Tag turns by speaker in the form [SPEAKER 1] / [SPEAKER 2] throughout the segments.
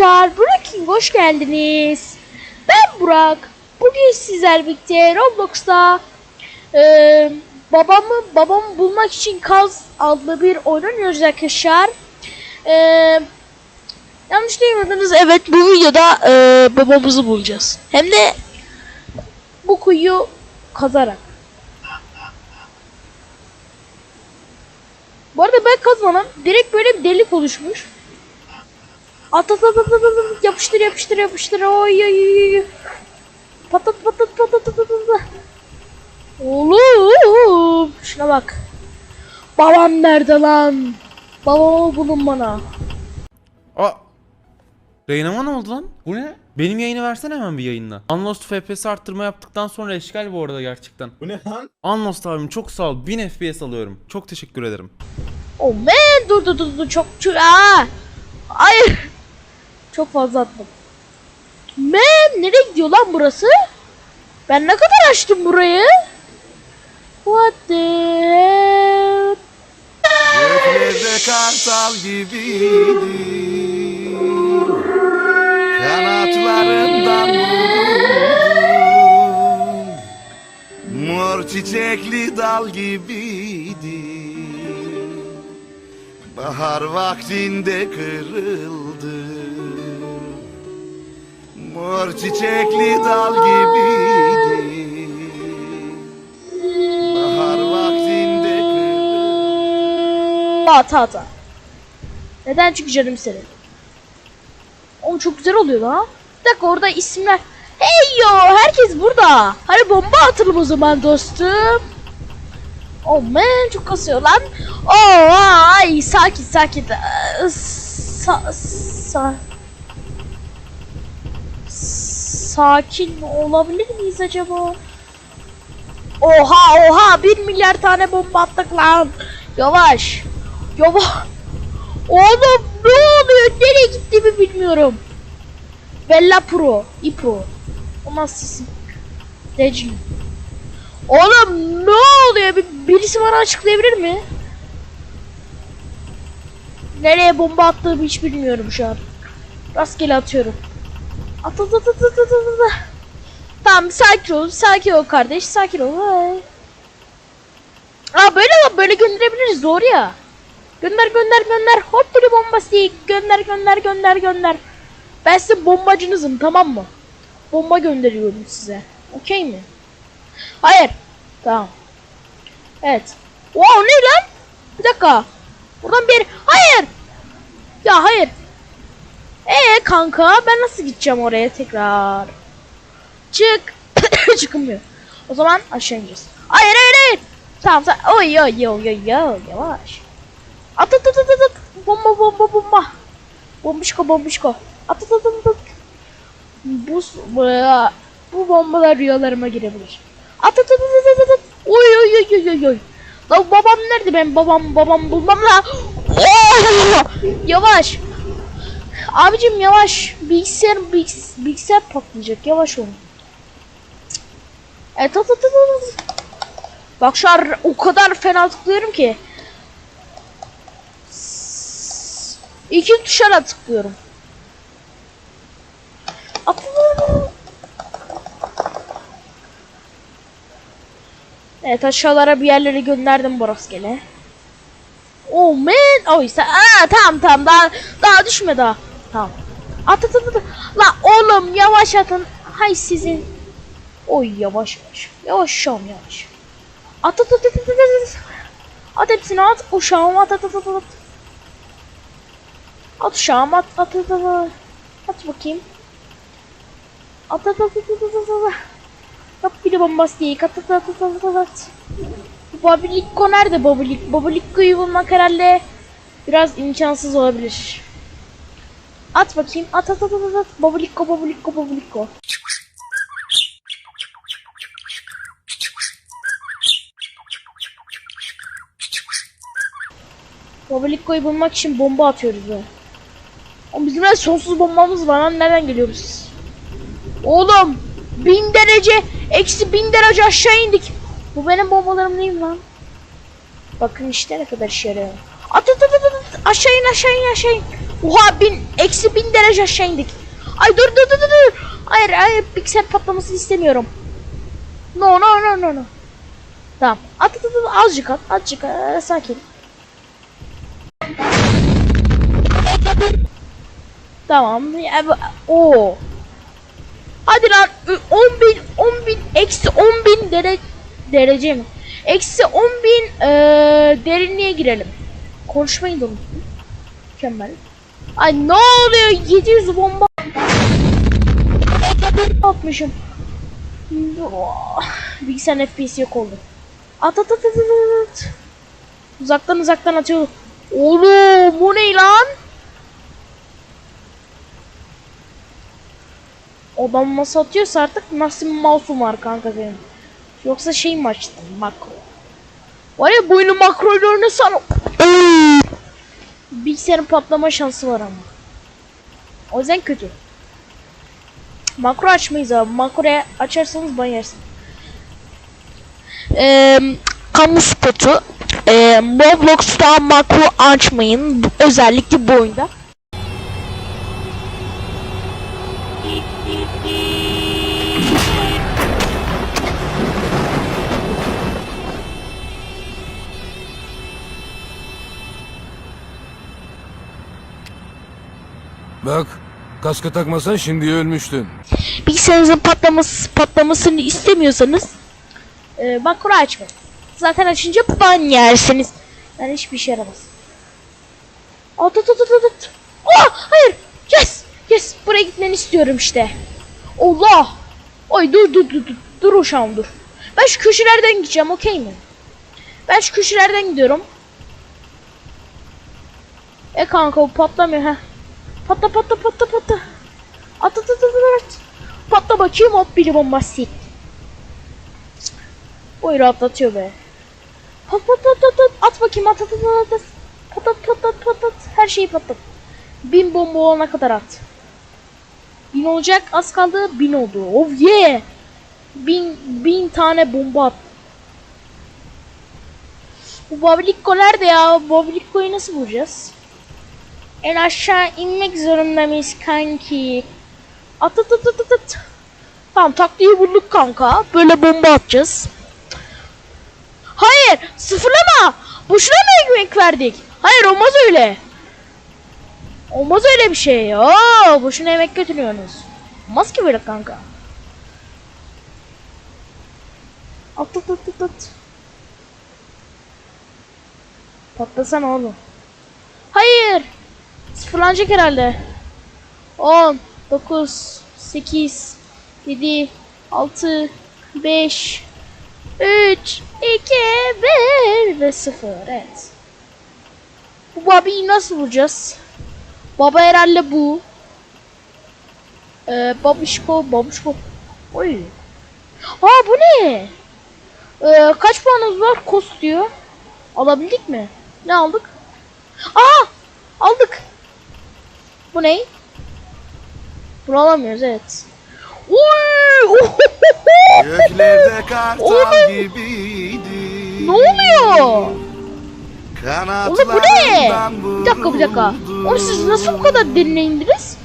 [SPEAKER 1] Arkadaşlar. Burak King hoş geldiniz. Ben Burak. Bugün sizler birlikte Roblox'ta eee, babamı babamı bulmak için Kaz adlı bir oyun oynuyoruz arkadaşlar. Eee yanlış duymadınız. Evet bu videoda eee, babamızı bulacağız. Hem de bu kuyuyu kazarak. Bu arada ben kazmadım. Direkt böyle bir delik oluşmuş. At at at at at at yapıştır yapıştır yapıştır oy oy oy oy. Patat patat patat patat patat. Oğlum şuna bak. Babam nerede lan? Babamı bulun bana.
[SPEAKER 2] Aa. Yayınıma ne oldu lan? Bu ne? Benim yayını versene hemen bir yayınla. Unlost FPS arttırma yaptıktan sonra eşgal bu arada gerçekten.
[SPEAKER 3] Bu ne lan?
[SPEAKER 2] Unlost abim çok sağ ol. 1000 FPS alıyorum. Çok teşekkür ederim.
[SPEAKER 1] Oh man dur dur dur dur çok çok aa. Hayır. Çok fazla attım. Man nereye gidiyor lan burası? Ben ne kadar açtım burayı? What the hell?
[SPEAKER 3] Kartal gibiydi Kanatlarından Mor çiçekli dal gibiydi Bahar vaktinde kırıldı Mor çiçekli dal gibiydi Bahar vaktinde kırıldı
[SPEAKER 1] Hata hata. Neden çünkü canım istedi. Oğlum çok güzel oluyor lan. Bir dakika orada isimler. Hey yo herkes burada. Hadi bomba atalım o zaman dostum. Oh man çok kasıyor lan. Oh ay sakin sakin. Ee, Sa, sa, sakin olabilir miyiz acaba? Oha oha bir milyar tane bomba attık lan. Yavaş. Yavaş. Oğlum ne oluyor? Nereye gittiğimi bilmiyorum. Bella Pro. İpro. O nasıl isim? Decli. Oğlum ne oluyor? Bir, birisi bana açıklayabilir mi? Nereye bomba attığımı hiç bilmiyorum şu an. Rastgele atıyorum. At at at at at at at. at. Tamam sakin ol. Sakin ol kardeş. Sakin ol. Hay. Aa böyle bak böyle gönderebiliriz doğru ya. Gönder gönder gönder. Hop bir bombastik. Gönder gönder gönder gönder. Ben sizin bombacınızım tamam mı? Bomba gönderiyorum size. Okey mi? Hayır. Tamam. Evet. Wow ne lan? Bir dakika. Buradan bir... Hayır. Ya hayır. Ee kanka ben nasıl gideceğim oraya tekrar? Çık. Çıkmıyor. O zaman aşağı ineceğiz. Hayır hayır hayır. Tamam tamam. Oy oy oy oy oy yavaş. At at at at at. Bomba bomba bomba. Bombişko bombişko. At at at at at. Bu, bu, bu bombalar rüyalarıma girebilir. At at at at at at. Oy oy oy oy oy oy. Lan babam nerede ben babam babam bulmam la. Yavaş. Abicim yavaş. Bilgisayar bilgis- bilgisayar patlayacak. Yavaş olun. Evet at at at. Bak şu o kadar fena tıklıyorum ki. İki tuşlara tıklıyorum. At. Evet aşağılara bir yerlere gönderdim bu rastgele. Oh man. Oh işte. Aa tamam tamam daha daha düşme daha. Tamam. At at at at. La oğlum yavaş atın. Hay sizin. Oy yavaş yavaş. Yavaş şam yavaş. At at at at at at at. Hepsini at. Uşağım at at at at at. At uşağım at at at at at. At bakayım. At at at at at at at. Yap bir de bombastik. At at at at at at at. Babilikko nerede Babilik? Babilikko'yu bulmak herhalde biraz imkansız olabilir. At bakayım. At at at at at. Babilikko Babilikko Babilikko. Babilikko'yu bulmak için bomba atıyoruz ya. Oğlum bizim sonsuz bombamız var lan nereden geliyoruz? Oğlum bin derece eksi bin derece aşağı indik. Bu benim bombalarım mi lan? Bakın işte ne kadar işe yarıyor. At at at at at aşağı in aşağı in aşağı in. Oha bin, eksi bin derece aşağı indik. Ay dur dur dur dur. Hayır hayır piksel patlamasını istemiyorum. No no no no no. Tamam. At at at azıcık at azıcık at. sakin. Tamam. Oo. Hadi lan 10 bin 10 bin eksi 10 bin dere, derece mi? Eksi 10 bin eee, derinliğe girelim. Konuşmayı da unuttum. Mükemmel. Ay ne oluyor 700 bomba atmışım. Oh, Bilgisayarın FPS yok oldu. At at at at at. Uzaktan uzaktan atıyor. Oğlum bu ne lan? Adam nasıl atıyorsa artık nasıl mouse'um var kanka benim. Yoksa şey mi açtın makro? Var ya bu oyunu makroyla oynasan bilgisayarın patlama şansı var ama. O yüzden kötü. Makro açmayız abi. Makroya açarsanız ban yersin. Eee kamu spotu. Eee Roblox'ta makro açmayın. Özellikle bu oyunda.
[SPEAKER 4] Bak, kaskı takmasan şimdi ölmüştün.
[SPEAKER 1] bilgisayarınızın patlaması patlamasını istemiyorsanız e, makro açmayın. Zaten açınca ban yersiniz. Yani hiçbir işe yaramaz. At at at at at. Oh hayır. Yes. Yes. Buraya gitmeni istiyorum işte. Allah. Oy dur dur dur dur. Dur uşağım dur. Ben şu köşelerden gideceğim okey mi? Ben şu köşelerden gidiyorum. E kanka bu patlamıyor ha. Patla patla patla patla. At at at at at. Patla bakayım hop biri bombası. Oy rahatlatıyor be. Pat pat pat pat pat. At bakayım at at at at at. Patlat patlat patlat. Her şeyi patlat. Bin bomba olana kadar at. Bin olacak az kaldı bin oldu. Oh yeah. Bin, bin tane bomba at. Bu Babilikko nerede ya? Babilikko'yu nasıl bulacağız? En aşağı inmek zorunda mıyız kanki? At at at at at. Tamam taktiği bulduk kanka. Böyle bomba atacağız. Hayır sıfırlama. Boşuna mı ekmek verdik? Hayır olmaz öyle. Olmaz öyle bir şey. Oo, boşuna emek götürüyorsunuz. Olmaz ki böyle kanka. At at at at at. Patlasana oğlum. Hayır. Sıfırlanacak herhalde. 10, 9, 8, 7, 6, 5, 3, 2, 1 ve 0. Evet. Bu Bobby'yi nasıl bulacağız? Baba herhalde bu. Ee, babişko, babişko. Oy. Aa bu ne? Ee, kaç puanımız var? Kost diyor. Alabildik mi? Ne aldık? Aa! Aldık. Bu ne? Bunu alamıyoruz evet.
[SPEAKER 3] Göklerde kartal gibiydi
[SPEAKER 1] ne oluyor? Oğlum bu ne? Bir dakika bir dakika. Oğlum siz nasıl bu kadar derine indiniz?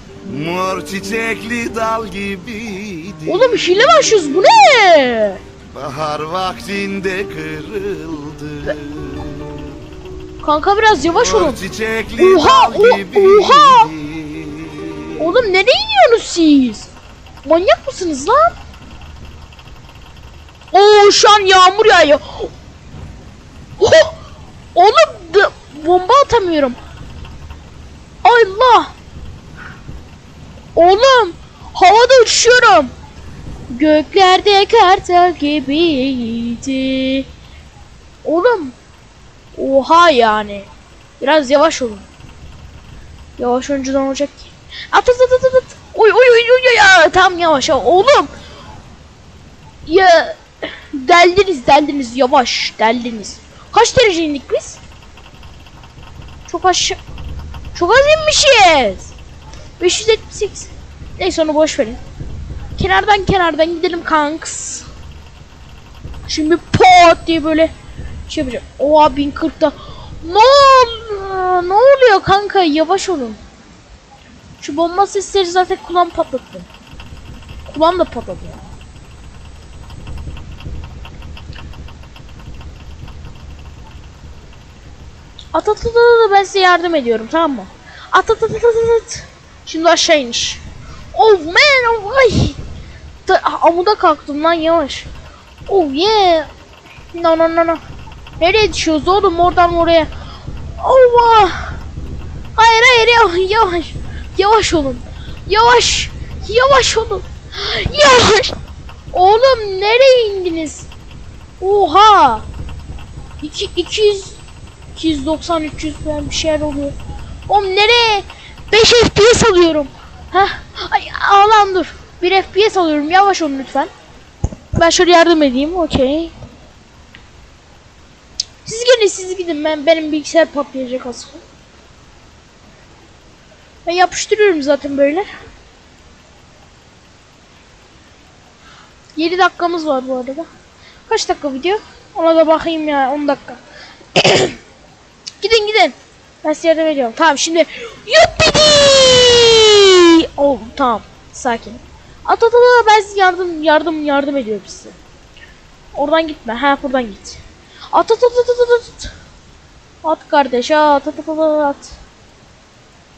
[SPEAKER 3] Mor çiçekli dal gibiydi
[SPEAKER 1] Oğlum hile mi açıyoruz bu ne?
[SPEAKER 3] Bahar vaktinde kırıldı
[SPEAKER 1] Kanka biraz yavaş
[SPEAKER 3] Mor
[SPEAKER 1] olun.
[SPEAKER 3] çiçekli
[SPEAKER 1] Oha,
[SPEAKER 3] dal
[SPEAKER 1] o-
[SPEAKER 3] gibiydi
[SPEAKER 1] oha! Oğlum nereye iniyorsunuz siz? Manyak mısınız lan? Oo şu an yağmur yağıyor. Oh! Oğlum bomba atamıyorum. Allah. Oğlum havada uçuyorum. Göklerde kartal gibiydi. Oğlum. Oha yani. Biraz yavaş olun. Yavaş önceden olacak ki. At at at at at. Oy oy oy oy ya. Tam yavaş ya. Oğlum. Ya deldiniz deldiniz yavaş deldiniz. Kaç derece indik biz? Çok aşağı. Çok az inmişiz. 578. Neyse onu boş verin. Kenardan kenardan gidelim kanks. Şimdi pot diye böyle şey yapacağım. Oha 1040'da. Ne ne oluyor kanka yavaş olun. Şu bomba sesleri zaten kulağım patlattı. Kulağım da patladı ya. At at at at at, ben size yardım ediyorum tamam mı? At at at at at at. Şimdi aşağı iniş. Oh man oh ay. Da, amuda kalktım lan yavaş. Oh yeah. No no no no. Nereye düşüyoruz oğlum oradan oraya? Allah. Hayır hayır yavaş yavaş. Yavaş olun. Yavaş. Yavaş olun. Yavaş. Oğlum nereye indiniz? Oha. 2 200 290 300 falan bir şeyler oluyor. Oğlum nereye? 5 FPS alıyorum. Hah. Ay ağlan dur. 1 FPS alıyorum. Yavaş olun lütfen. Ben şöyle yardım edeyim. Okey. Siz gidin siz gidin. Ben benim bilgisayar patlayacak aslında. Ben yapıştırıyorum zaten böyle. 7 dakikamız var bu arada. Kaç dakika video? Ona da bakayım ya 10 dakika. gidin gidin. Ben size yardım ediyorum. Tamam şimdi Yuppidi! Oh tamam. Sakin. At at at ben size yardım yardım yardım ediyorum size. Oradan gitme. Ha buradan git. At at at at at, at. At kardeş at at at at at.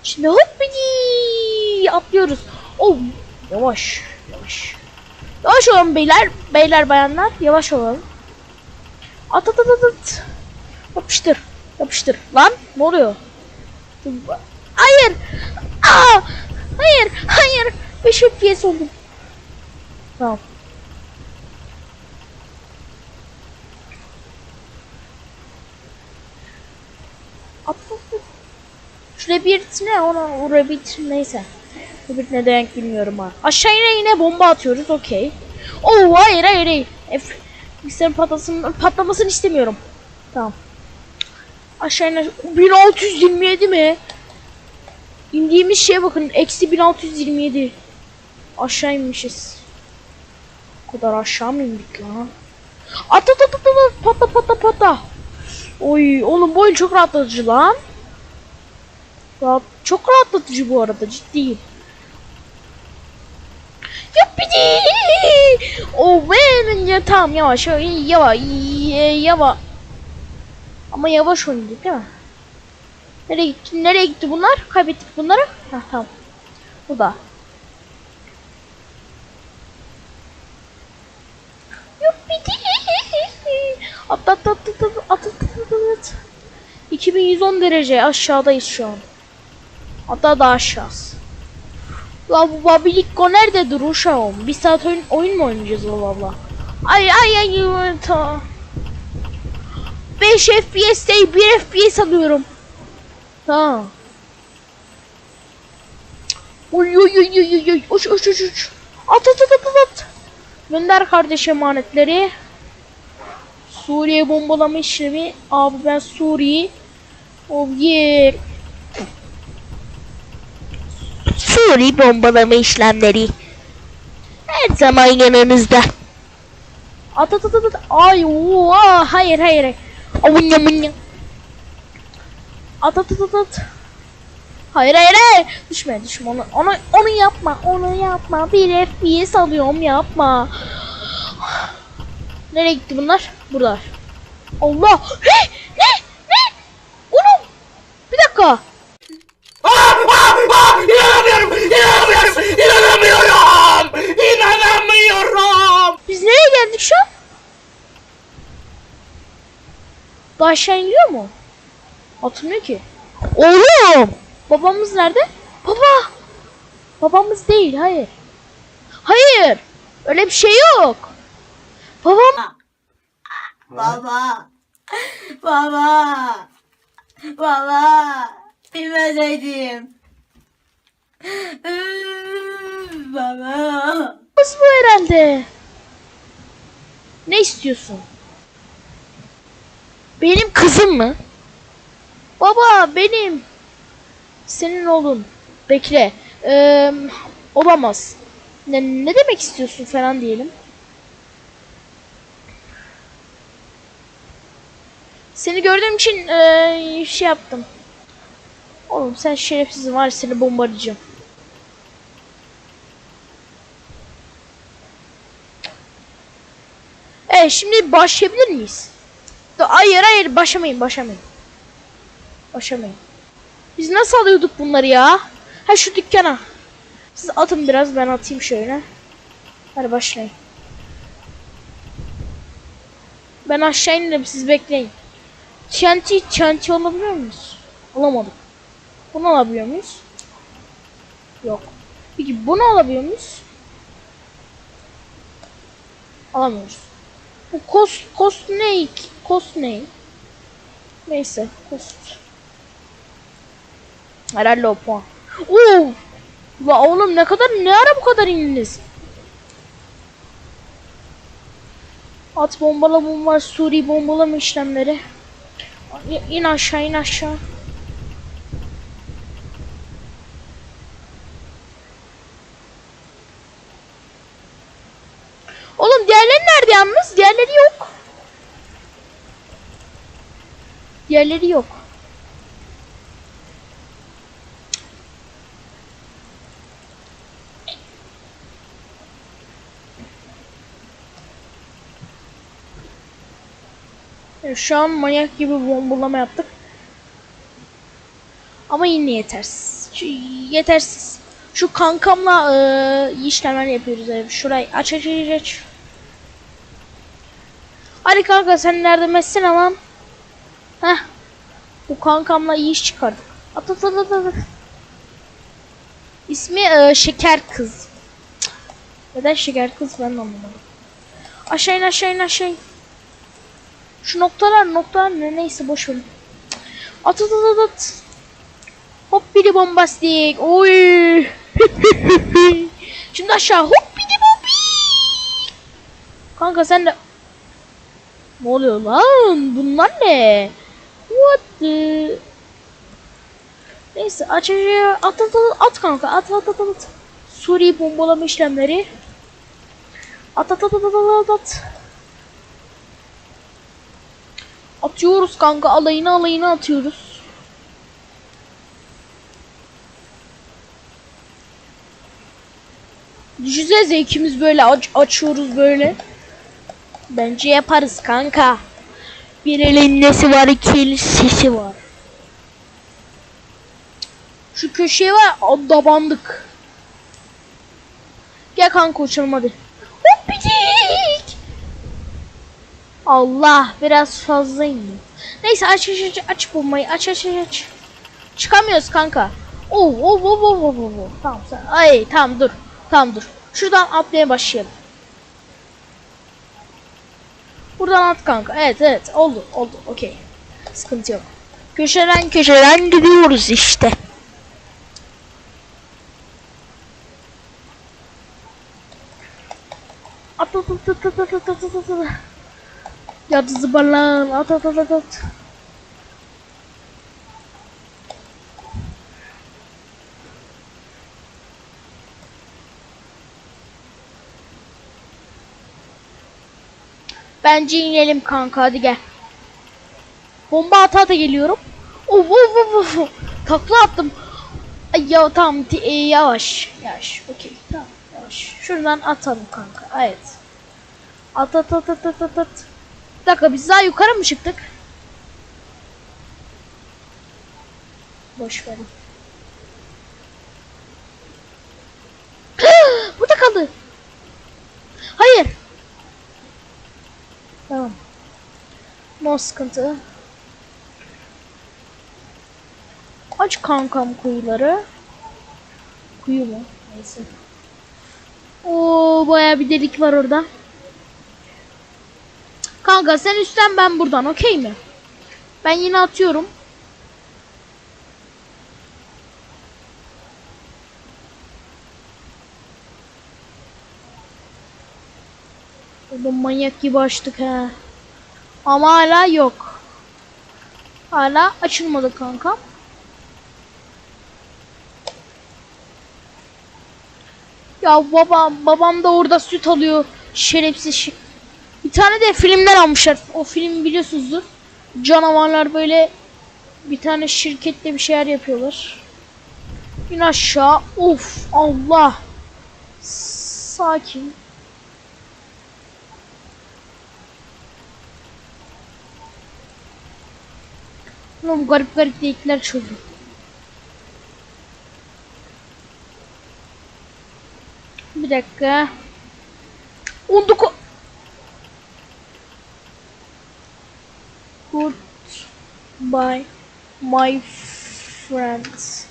[SPEAKER 1] Şimdi hoppidi atlıyoruz. Oh yavaş yavaş. Yavaş olun beyler beyler bayanlar yavaş olalım. At at at at at. Yapıştır yapıştır. Lan ne oluyor? Hayır. Aa! Hayır hayır. 5 FPS oldum. Tamam. At, at, at. Şu Rabbit ne ona o Rabbit neyse. Rabbit ne demek bilmiyorum ha. Aşağı yine yine bomba atıyoruz okey. Oo hayır hayır hayır. F bilgisayarın patlasın, patlamasını istemiyorum. Tamam. Aşağı yine 1627 mi? İndiğimiz şeye bakın eksi 1627. Aşağı inmişiz. O kadar aşağı mı indik lan? At at at at at patla patla patla. Oy oğlum bu oyun çok rahatlatıcı lan. Rahat, çok rahatlatıcı bu arada ciddiyim. Yuppidi! O benim ya tamam yavaş yavaş yavaş. Ama yavaş oynayacak değil mi? Nereye gitti? Nereye gitti bunlar? Kaybettik bunları. Ha tamam. Bu da. Yuppidi! At at at at at 2110 derece aşağıdayız şu an. Hatta daha aşağısı. La bu Babilikko nerede dur uşağım? Bir saat oyun, oyun mu oynayacağız Allah Allah? Ay ay ay ta. 5 FPS değil 1 FPS alıyorum. Tamam. Uy uy uy uy uy uy uç uç uç uç. At at at at at. Gönder kardeş emanetleri. Suriye bombalama işlemi. Abi ben Suriye. Oh yeah. Suriye bombalama işlemleri. Her zaman yanınızda. At at at at. Ay oha hayır hayır. Amunya munya. At at at at. Hayır hayır hayır. Düşme düşme onu, onu, onu yapma onu yapma. Bir FPS alıyorum yapma. Nereye gitti bunlar? Buradalar. Allah. Ne? Ne? Ne? Oğlum. Bir dakika.
[SPEAKER 2] İnanamıyorum! İnanamıyorum! İnanamıyorum! İnanamıyorum!
[SPEAKER 1] Biz nereye geldik şu an? Aşağı iniyor mu? Atılmıyor ki. Oğlum! Babamız nerede? Baba! Babamız değil, hayır. Hayır! Öyle bir şey yok. Babam...
[SPEAKER 5] Baba. Baba. Baba. Bilmeseydim. Baba.
[SPEAKER 1] Babamız bu herhalde. Ne istiyorsun? Benim kızım mı? Baba benim. Senin oğlun. Bekle. Ee, olamaz. Ne, ne demek istiyorsun falan diyelim. Seni gördüğüm için ee, şey yaptım. Oğlum sen şerefsizin var seni bombalayacağım. Evet şimdi başlayabilir miyiz? Hayır hayır başlamayın başlamayın. Başlamayın. Biz nasıl alıyorduk bunları ya? Ha şu dükkana. Siz atın biraz ben atayım şöyle. Hadi başlayın. Ben aşağı inirim siz bekleyin. TNT, TNT alabiliyor muyuz? Alamadık. Bunu alabiliyor muyuz? Yok. Peki bunu alabiliyor muyuz? Alamıyoruz. Bu cost, cost ne? Cost ne? Neyse, cost. Herhalde o puan. Oo! La oğlum ne kadar ne ara bu kadar indiniz? At bombala bomba Suri bombalama işlemleri. İn aşağı in aşağı. Oğlum diğerleri nerede yalnız? Diğerleri yok. Diğerleri yok. Şu an manyak gibi bombalama yaptık. Ama yine yetersiz. Şu, yetersiz. Şu kankamla iyi işlemler yapıyoruz. Evet. Şurayı aç aç aç aç. Hadi kanka sen nerede etsene lan. Kankamla iyi iş çıkardık. At at at at. İsmi eee, Şeker Kız. Cık. Neden Şeker Kız ben anlamadım. Aşağı in aşağı in aşağı in. Şu noktalar noktalar ne neyse boş verin. At at at at at. Hop biri bombastik. Oy. Şimdi aşağı hop biri bombi. Kanka sen de Ne oluyor lan? Bunlar ne? What the Neyse aç aç at at at at kanka at at at at. Suriye bombalama işlemleri. At at at at at at at. Atıyoruz kanka alayını alayını atıyoruz. Düşünsenize ikimiz böyle aç açıyoruz böyle. Bence yaparız kanka. Bir elin nesi var iki elin sesi var. Şu köşeye var dabandık. Gel kanka uçalım hadi. Hop bitik. Allah biraz fazla indi. Neyse aç aç aç aç bombayı aç aç aç aç. Çıkamıyoruz kanka. Oo oo oo oo oo oo, oo. Tamam sen. Ay tamam dur. Tamam dur. Şuradan atmaya başlayalım. Buradan at kanka. Evet evet oldu oldu okey. Sıkıntı yok. Köşeden köşeden gidiyoruz işte. At at at at at at at at at at. Zıbarlan at at at at at. Bence inelim kanka hadi gel. Bomba ata ata geliyorum. Of of of of. Takla attım. Ay ya tamam e, yavaş. Yavaş. Okey tamam yavaş. Şuradan atalım kanka. Evet. At at at at at at at. Bir dakika biz daha yukarı mı çıktık? Boş verin. Burada kaldı. Hayır. Tamam. No sıkıntı. Aç kankam kuyuları. Kuyu mu? Neyse. Oo baya bir delik var orada. Kanka sen üstten ben buradan okey mi? Ben yine atıyorum. Oğlum manyak gibi açtık ha. Ama hala yok. Hala açılmadı kanka. Ya babam babam da orada süt alıyor. Şerefsiz Bir tane de filmden almışlar. O film biliyorsunuzdur. Canavarlar böyle bir tane şirkette bir şeyler yapıyorlar. İn aşağı. Of Allah. Sakin. Oğlum garip garip deyikler çözüm. Bir dakika. 19 Goodbye my friends.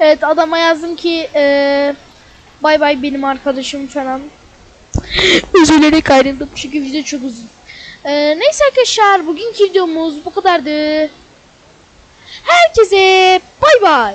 [SPEAKER 1] Evet adama yazdım ki eee bay bay benim arkadaşım falan. Üzülerek ayrıldım çünkü video çok uzun. Eee, neyse arkadaşlar bugünkü videomuz bu kadardı. Herkese bay bay.